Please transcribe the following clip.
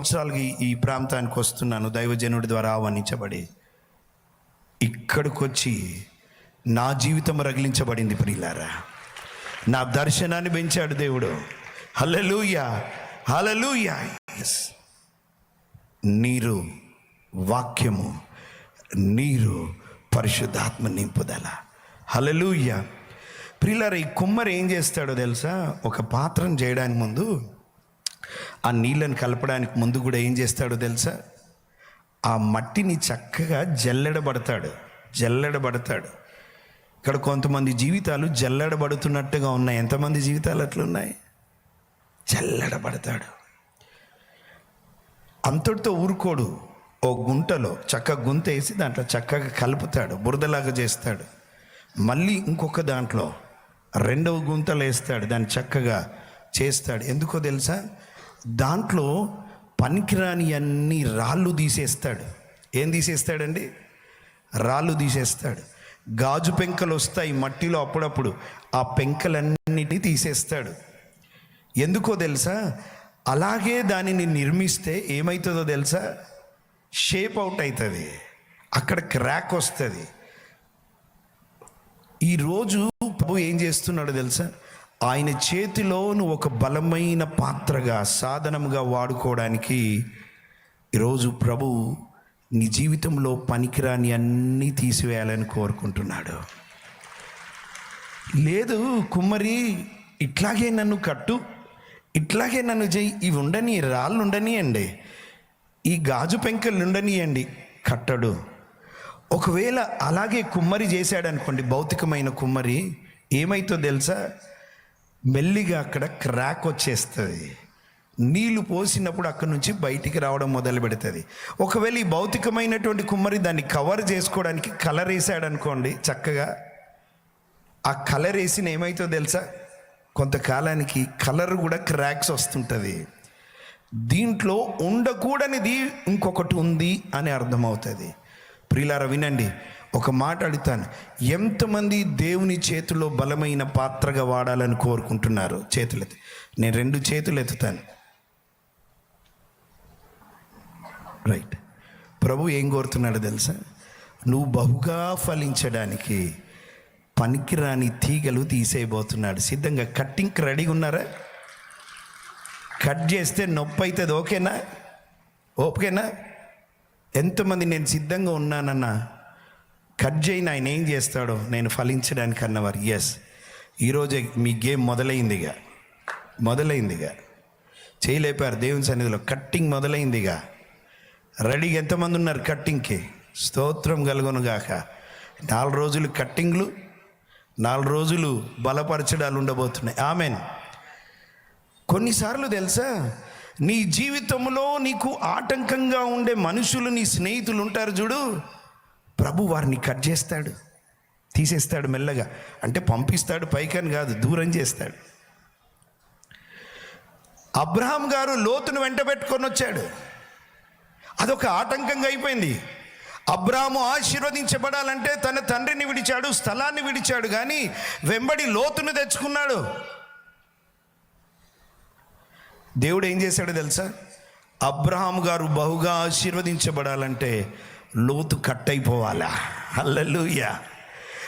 సంవత్సరాలకి ఈ ప్రాంతానికి వస్తున్నాను. దైవజనుడి ద్వారా ఆహ్వానించబడి ఇక్కడికి వచ్చి నా జీవితం రగిలించబడింది ప్రియులారా. నా దర్శనాన్ని పెంచాడు దేవుడు. హల్లెలూయా హల్లెలూయా. ఎస్ నీరు వాక్యము నీరు పరిశుద్ధాత్మ నింపుదల. హల్లెలూయా. ప్రియులారా ఈ కుమ్మరి ఏం చేస్తాడో తెలుసా? ఒక పాత్రను చేయడానికి ముందు ఆ నీళ్ళని కలపడానికి ముందు కూడా ఏం చేస్తాడో తెలుసా? ఆ మట్టిని చక్కగా జల్లెడబడతాడు జల్లెడబడతాడు. ఇక్కడ కొంతమంది జీవితాలు జల్లెడబడుతున్నట్టుగా ఉన్నాయి. ఎంతమంది జీవితాలు అట్లున్నాయి? జల్లెడబడతాడు. అంతటితో ఊరుకోడు. ఓ గుంటలో చక్క గుంత వేసి దాంట్లో చక్కగా కలుపుతాడు బురదలాగా చేస్తాడు. మళ్ళీ ఇంకొక దాంట్లో రెండవ గుంతలు వేస్తాడు దాన్ని చక్కగా చేస్తాడు. ఎందుకో తెలుసా? దాంట్లో పనికిరాని అన్ని రాళ్ళు తీసేస్తాడు. ఏం తీసేస్తాడండి? రాళ్ళు తీసేస్తాడు. గాజు పెంకలు వస్తాయి మట్టిలో అప్పుడప్పుడు. ఆ పెంకలన్నిటినీ తీసేస్తాడు. ఎందుకో తెలుసా? అలాగే దానిని నిర్మిస్తే ఏమవుతుందో తెలుసా? షేప్ అవుట్ అవుతుంది అక్కడ క్రాక్ వస్తుంది. ఈరోజు ప్రభు ఏం చేస్తున్నాడో తెలుసా? ఆయన చేతిలో నువ్వు ఒక బలమైన పాత్రగా సాధనముగా వాడుకోవడానికి ఈరోజు ప్రభు నీ జీవితంలో పనికిరాని అన్నీ తీసివేయాలని కోరుకుంటున్నాడు. లేదు కుమ్మరి ఇట్లాగే నన్ను కట్టు ఇట్లాగే నన్ను చెయ్యి ఇవి ఉండని రాళ్ళు ఉండనియండి ఈ గాజు పెంకలు ఉండనియండి కట్టడు. ఒకవేళ అలాగే కుమ్మరి చేశాడనుకోండి భౌతికమైన కుమ్మరి ఏమైతో తెలుసా? మెల్లిగా అక్కడ క్రాక్ వచ్చేస్తుంది. నీళ్ళు పోసినప్పుడు అక్కడి నుంచి బయటికి రావడం మొదలు పెడుతుంది. ఒకవేళ ఈ భౌతికమైనటువంటి కుమ్మరి దాన్ని కవర్ చేసుకోవడానికి కలర్ వేసాడనుకోండి చక్కగా ఆ కలర్ వేసిన ఏమైతో తెలుసా? కొంతకాలానికి కలర్ కూడా క్రాక్స్ వస్తుంటుంది. దీంట్లో ఉండకూడనిది ఇంకొకటి ఉంది అని అర్థమవుతుంది. ప్రియులార వినండి. ఒక మాట అడుగుతాను. ఎంతమంది దేవుని చేతిలో బలమైన పాత్రగా వాడాలని కోరుకుంటున్నారు? చేతులెత్తి. నేను రెండు చేతులు ఎత్తుతాను. రైట్. ప్రభు ఏం కోరుతున్నాడు తెలుసా? నువ్వు బహుగా ఫలించడానికి పనికిరాని తీగలు తీసేయబోతున్నాడు. సిద్ధంగా కట్టింగ్కి రెడీగా ఉన్నారా? కట్ చేస్తే నొప్పి అవుతుంది. ఓకేనా? ఓకేనా? ఎంతమంది నేను సిద్ధంగా ఉన్నానన్నా కట్ చేయని ఆయన ఏం చేస్తాడో నేను ఫలించడానికి అన్నవారు. ఎస్ ఈరోజే మీ గేమ్ మొదలైందిగా మొదలైందిగా చేయలేపారు దేవుని సన్నిధిలో. కట్టింగ్ మొదలైందిగా రెడీగా ఎంతమంది ఉన్నారు కట్టింగ్కి స్తోత్రం కలుగునుగాక నాలుగు రోజులు కట్టింగ్లు నాలుగు రోజులు బలపరచడాలు ఉండబోతున్నాయి. ఆమెన్ కొన్నిసార్లు తెలుసా? నీ జీవితంలో నీకు ఆటంకంగా ఉండే మనుషులు నీ స్నేహితులు ఉంటారు చూడు. ప్రభు వారిని కట్ చేస్తాడు తీసేస్తాడు మెల్లగా. అంటే పంపిస్తాడు పైకని కాదు దూరం చేస్తాడు. అబ్రహాం గారు లోతును వెంట పెట్టుకొని వచ్చాడు. అదొక ఆటంకంగా అయిపోయింది. అబ్రాము ఆశీర్వదించబడాలంటే తన తండ్రిని విడిచాడు స్థలాన్ని విడిచాడు కానీ వెంబడి లోతును తెచ్చుకున్నాడు. దేవుడు ఏం చేశాడో తెలుసా? అబ్రహాం గారు బహుగా ఆశీర్వదించబడాలంటే లోతు కట్ అయిపోవాలా హల్లెలూయా.